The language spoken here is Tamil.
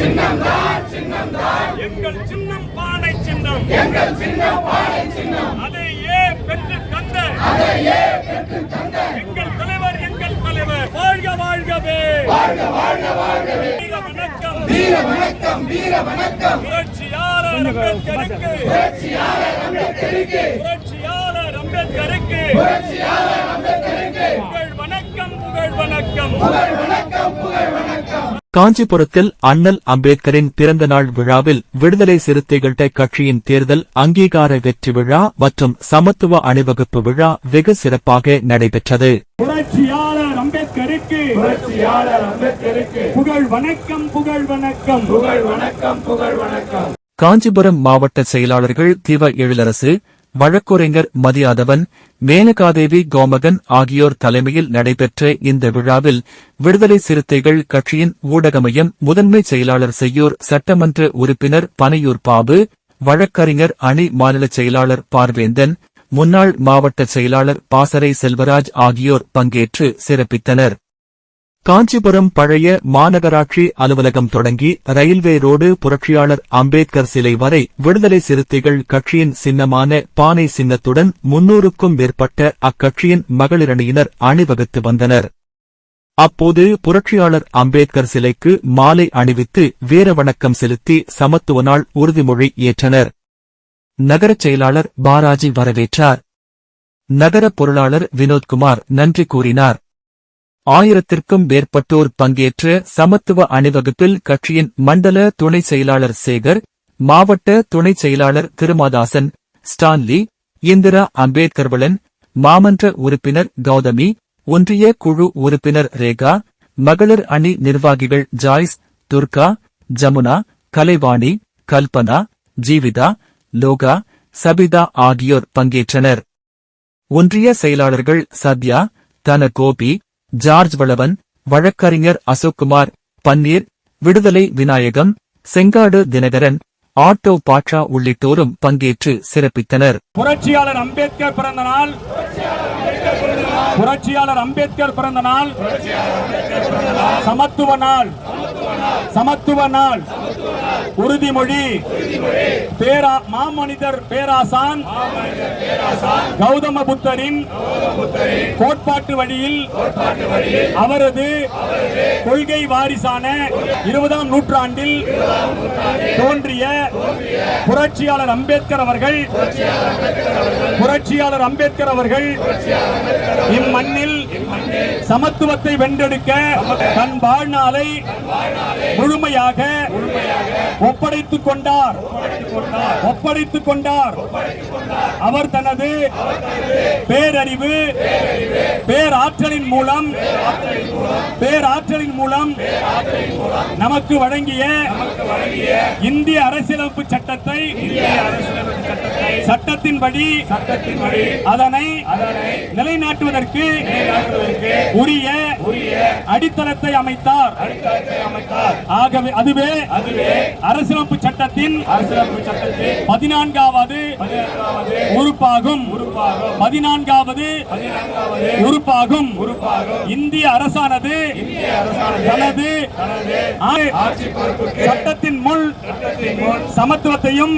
எங்கள் சின்னம் பானை சின்னம். எங்கள் சின்னம் பானை சின்னம். அதையே பெற்று தந்த. அதையே பெற்று தந்த. எங்கள் தலைவர் எங்கள் தலைவர். வாழ்க வாழ்கவே. வாழ்க வாழ்க வாழ்கவே. வீர வணக்கம். வீர வணக்கம் வீர வணக்கம். புரட்சியாளர் அம்பேத்கருக்கு. புரட்சியாளர் அம்பேத்கருக்கு. புரட்சியாளர் அம்பேத்கருக்கு. புரட்சியாளர் அம்பேத்கருக்கு. புகழ் வணக்கம் புகழ் வணக்கம் புகழ் வணக்கம். புகழ் வணக்கம். காஞ்சிபுரத்தில் அண்ணல் அம்பேத்கரின் பிறந்த நாள் விழாவில் விடுதலை சிறுத்தைகள் கட்சியின் தேர்தல் அங்கீகார வெற்றி விழா மற்றும் சமத்துவ அணிவகுப்பு விழா வெகு சிறப்பாக நடைபெற்றது. புரட்சியாளர் அம்பேத்கருக்கு புரட்சியாளர் அம்பேத்கருக்கு புகழ் வணக்கம் புகழ் வணக்கம். புகழ் வணக்கம் புகழ் வணக்கம். காஞ்சிபுரம் மாவட்ட செயலாளர்கள் திவ எழிலரசு வழக்குரைஞர் மதியாதவன் மேனகாதேவி கோமகன் ஆகியோர் தலைமையில் நடைபெற்ற இந்த விழாவில் விடுதலை சிறுத்தைகள் கட்சியின் ஊடகமையம் முதன்மை செயலாளர் செய்யூர் சட்டமன்ற உறுப்பினர் பனையூர் பாபு வழக்கறிஞர் அணி மாநில செயலாளர் பார்வேந்தன் முன்னாள் மாவட்ட செயலாளர் பாசறை செல்வராஜ் ஆகியோர் பங்கேற்று சிறப்பித்தனர். காஞ்சிபுரம் பழைய மாநகராட்சி அலுவலகம் தொடங்கி ரயில்வே ரோடு புரட்சியாளர் அம்பேத்கர் சிலை வரை விடுதலை சிறுத்தைகள் கட்சியின் சின்னமான பானை சின்னத்துடன் முன்னூறுக்கும் மேற்பட்ட அக்கட்சியின் மகளிரணியினர் அணிவகுத்து வந்தனர். அப்போது புரட்சியாளர் அம்பேத்கர் சிலைக்கு மாலை அணிவித்து வீரவணக்கம் செலுத்தி சமத்துவ நாள் உறுதிமொழி ஏற்றனர். நகரச் செயலாளர் பாலாஜி வரவேற்றார். நகர பொருளாளர் வினோத்குமார் நன்றி கூறினார். ஆயிரத்திற்கும் மேற்பட்டோர் பங்கேற்ற சமத்துவ அணிவகுப்பில் கட்சியின் மண்டல துணை செயலாளர் சேகர் மாவட்ட துணை செயலாளர் திருமாதாசன் ஸ்டான்லி இந்திரா அம்பேத்கர்வளன் மாமன்ற உறுப்பினர் கௌதமி ஒன்றிய குழு உறுப்பினர் ரேகா மகளிர் அணி நிர்வாகிகள் ஜாய்ஸ் துர்கா ஜமுனா கலைவாணி கல்பனா ஜீவிதா லோகா சபிதா ஆகியோர் பங்கேற்றனர். ஒன்றிய செயலாளர்கள் சத்யா தன கோபி ஜார்ஜ் வளவன் வழக்கறிஞர் அசோக்குமார் பன்னீர் விடுதலை விநாயகம் செங்காடு தினகரன் ஆட்டோ பாட்சா உள்ளிட்டோரும் பங்கேற்று சிறப்பித்தனர். புரட்சியாளர் அம்பேத்கர் பிறந்த நாள். புரட்சியாளர் அம்பேத்கர் பிறந்த நாள். சமத்துவ நாள். சமத்துவ நாள். உறுதிமொழி. பேரா மாமனிதர் பேராசான். கௌதம புத்தரின் கோட்பாட்டு வழியில் அவரது கொள்கை வாரிசான இருபதாம் நூற்றாண்டில் தோன்றிய புரட்சியாளர் அம்பேத்கர் அவர்கள் புரட்சியாளர் அம்பேத்கர் அவர்கள் இம்மண்ணில் சமத்துவத்தை வென்றெடுக்க தன் வாழ்நாளை முழுமையாக ஒப்படைத்துக் கொண்டார். ஒப்படைத்துக் கொண்டார். அவர் தனது பேரறிவு பேராற்றலின் மூலம் பேராற்றலின் மூலம் நமக்கு வழங்கிய இந்திய அரசியலமைப்பு சட்டத்தை சட்டத்தின்படி அதனை நிலைநாட்டுவதற்கு உரிய அடித்தளத்தை அமைத்தார். ஆகவே அதுவே அரசியலமைப்பு சட்டத்தின் பதினான்காவது உறுப்பாகும். பதினான்காவது உறுப்பாகும். இந்திய அரசானது தனது சட்டத்தின் முள் சமத்துவத்தையும்